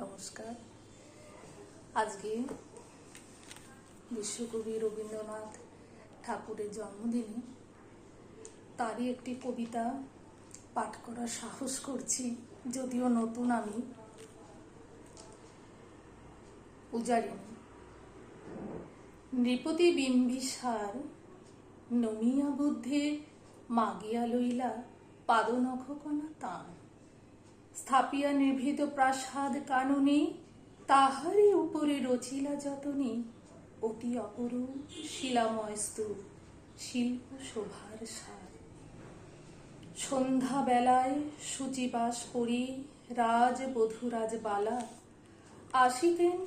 নমস্কার। আজকে বিশ্বকবি রবীন্দ্রনাথ ঠাকুরের জন্মদিনে তারই একটি কবিতা পাঠ করার সাহস করছি, যদিও নতুন আমি উজারিনি নৃপতি বিম্বিসার নমিয়া বুদ্ধে মাগিয়া লইলা পাদনখকনা তান। স্থাপিয়া নিভৃত প্রাসাদ কাননে, তাহারই উপরে রচিলা যতনে, অতি অপরূপ শিলাময় স্তূপ, শিল্প শোভার সার। সন্ধ্যা বেলায় সূচিবাস করি রাজ বধুরাজ বালা, আসিতেন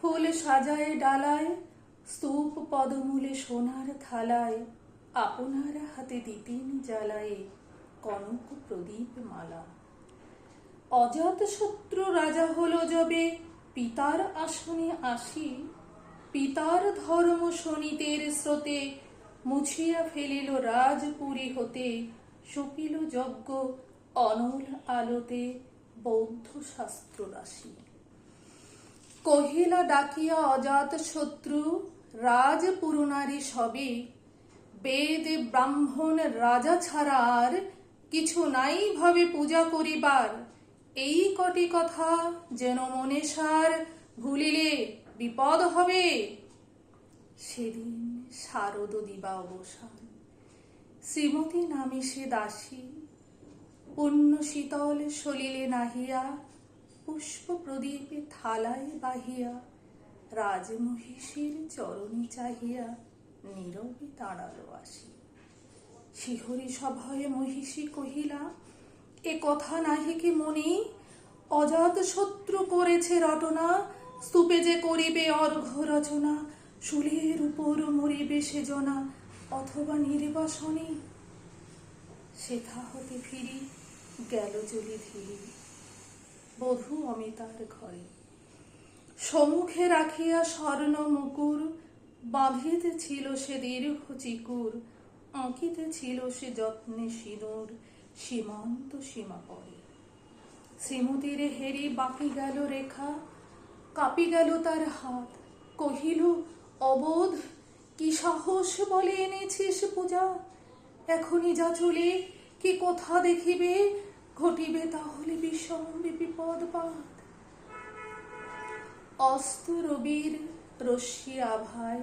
ফুল সাজায় ডালায়, স্তূপ পদমূলে সোনার থালায়, আপনার হাতে দিতেন জ্বালায়ে কনক প্রদীপ মালা অজাত শত্রু রাজা হলো যবে পিতার আসনে আসি। পিতার ধর্ম শনিতের স্রোতে মুছিয়া ফেলিল রাজপুরী হতে। সপিল যজ্ঞ অনল আলোতে বৌদ্ধ শাস্ত্র রাশি কহিলা, ডাকিয়া অজাত শত্রু, রাজ পুরনারী সবে। বেদ, ব্রাহ্মণ, রাজা ছাড়া আর কিছু নাই ভাবে পূজা করিবার। এই কটি কথা যেন মনে সার ভুলিলে বিপদ হবে। সেদিন শারদ দিবা অবসান। শ্রীমতী নামে সে দাসী। পুণ্য শীতল সলিলে নাহিয়া। পুষ্প প্রদীপে থালায় বাহিয়া। রাজমহিষীর চরণে চাহিয়া নীরবে দাঁড়াল আসি। শিহরি সভয়ে মহিষী কহিলা এ কথা নাহি কি মনি? অজাত শত্রু করেছে রটনা, স্তূপে যে করিবে অর্ঘ রচনা, শুলের উপর মরিবে সেজনা অথবা নির্বাসনে। সেথা হতে ফিরি, গেল জলি ধীরে। বধূ অমিতার ঘরে। সম্মুখে রাখিয়া স্বর্ণ মুকুর, বাঁধিতে ছিল সে দীর্ঘ চিকুর, আঁকিতে ছিল সে যত্নে সিঁদুর। সীমান্ত সীমা পরে শ্রীমতীর হেরি বাকি গেল রেখা, কাপি গেল তার হাত। কহিল, অবোধ, কি সাহস বলে এনেছিস পূজা? এখনই যা চলে, কি কথা দেখিবে? ঘটিবে তাহলে বিষম বিপদ পাত অস্ত রবির রশ্মি আভায়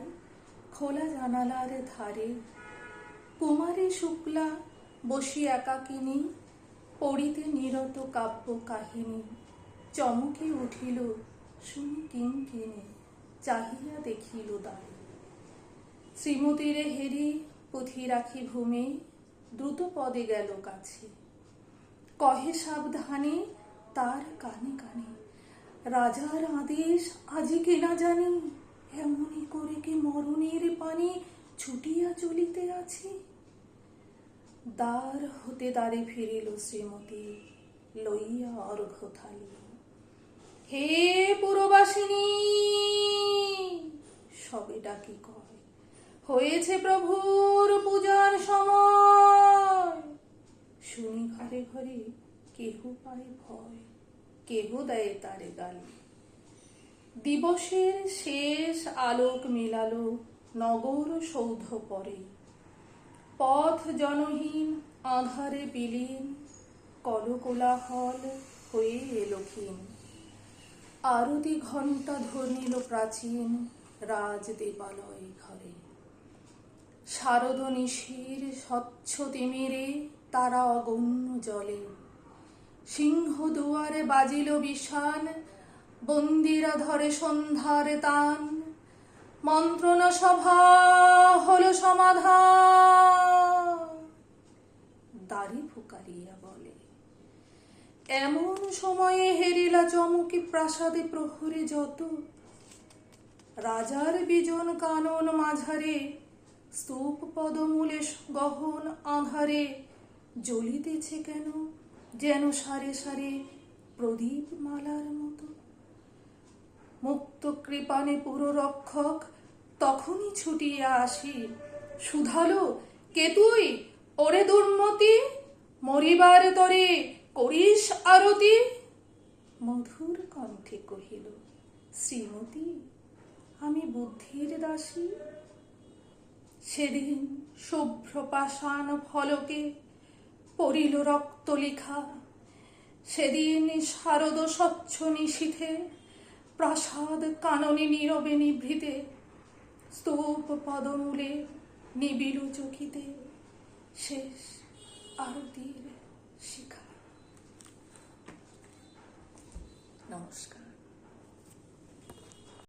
খোলা জানালার ধারে, কুমারী শুক্লা বসি একাকিনী, পড়িতে নিরত কাব্য কাহিনী। চমকে উঠিল শুনি কিং কিনে চাহিয়া দেখিল দ্বারে। শ্রীমতীরে হেরি পুঁথি রাখি ভূমে, দ্রুত পদে গেল কাছে। কহে সাবধানে, তার কানে কানে, রাজার আদেশ আজি কি না জানি? এমনই করে কি মরণের পানে ছুটিয়া চলিতে আছে? দ্বার হতে দ্বারে ফিরিল শ্রীমতী, লইয়া অর্ঘ থালি হে পুরবাসিনী, সবে ডাকি কয়, হয়েছে প্রভুর পূজার সময়। শুনি ঘরে ঘরে কেহ পায় ভয়, কেহ দেয় তারে গালি। দিবসের শেষ আলোক মিলালো, নগর সৌধ পরে। পথ জনহীন আধারে বিলীন, কলকোলাহল হয়ে এলোহীন আরতি ঘণ্টা ধর্নিল প্রাচীন রাজ দেবালয় ঘরে। শারদ নিশির স্বচ্ছ তিমিরে তারা অগণ্য জলে। সিংহ দুয়ারে বাজিল বিষান, বন্দিরা ধরে সন্ধ্যার তান। মন্ত্রণা সভা হল সমাধান দাড়ি ফুকারিয়া বলে এমন সময়ে হেরিলা চমকি প্রাসাদে প্রহরে যত। রাজার বিজন কানন মাঝারে, স্তূপ পদমূলে গহন আধারে, জ্বলিতেছে কেন যেন সারে সারে প্রদীপ মালার মতো। মুক্ত কৃপানে পুরো রক্ষক তখনই ছুটিয়া আসি শুধালো কে তুই? ওরে দুর্মতি, মরিবার তরে করিস আরতি? মধুর কণ্ঠে কহিল, শ্রীমতী, আমি বুদ্ধির দাসী। সেদিন শুভ্র পাষাণ ফলকে পড়িল রক্ত লিখা। সেদিন শারদ স্বচ্ছ নিশীথে, প্রাসাদ কাননে নীরবে নিভৃতে, স্তূপ পদমূলে নিবিল চকিতে শেষ আরতির শিখা। নমস্কার।